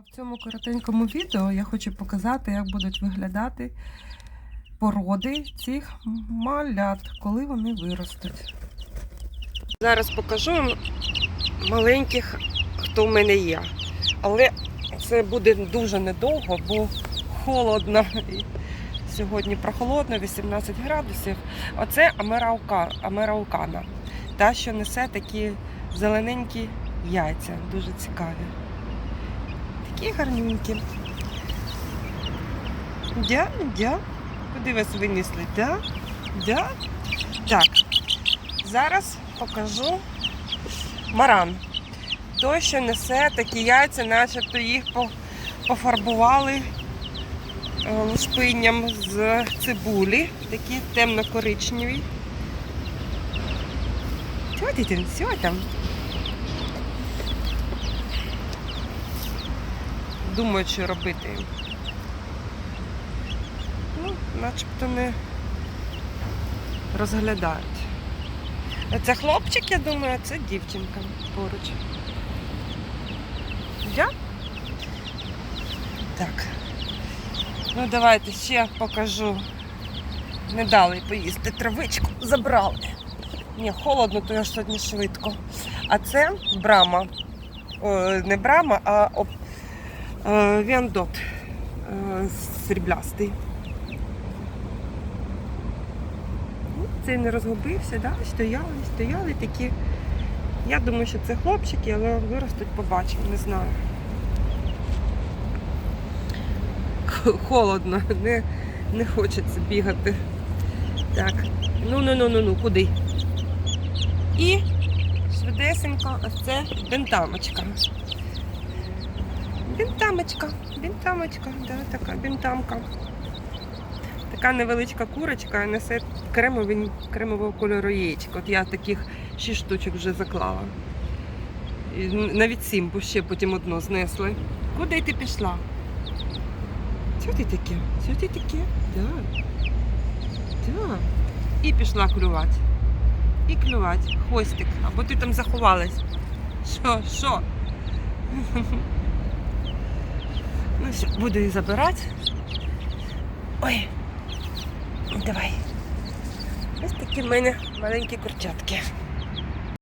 А в цьому коротенькому відео я хочу показати, як будуть виглядати породи цих малят, коли вони виростуть. Зараз покажу вам маленьких, хто в мене є. Але це буде дуже недовго, бо холодно. Сьогодні прохолодно, 18 градусів. Оце амераука, амераукана. Та, що несе такі зелененькі яйця, дуже цікаві. Такі гарненькі. Дя, дя. Куди вас винесли? Дя, дя. Так, зараз покажу маран. Той, що несе такі яйця, начебто їх пофарбували е, лушпинням з цибулі, такі темно-коричневі. Чого ти? Що там? Думаю, що робити. Ну, начебто не розглядають. А Це хлопчик, я думаю, це дівчинка поруч. Я? Так. Ну, давайте ще покажу. Не дали поїсти травичку, забрали. Ні, холодно, то я ж сьогодні швидко. А це брама. О, не брама, а віандот е, сріблястий. Ну, Цей не розгубився, да? стояли, стояли такі. Я думаю, що це хлопчики, але виростуть, побачимо, не знаю. Холодно, не, не хочеться бігати. Так, ну ну ну ну ну куди? І швидесенько, ось це бентамочка. Бентамочка, бентамочка, да, така бентамка. Така невеличка курочка несе кремовий, кремового кольору яєчко. От я таких 6 штучок вже заклала. І навіть сім, бо ще потім одно знесли. Куди ти пішла? Що ти таке? Що ти таке? Да. Да. І пішла клювати. І клювати. Хвостик. Або ти там заховалась. Що, що? Буду їх забирати. Ой. Давай. Ось такі в мене маленькі курчатки.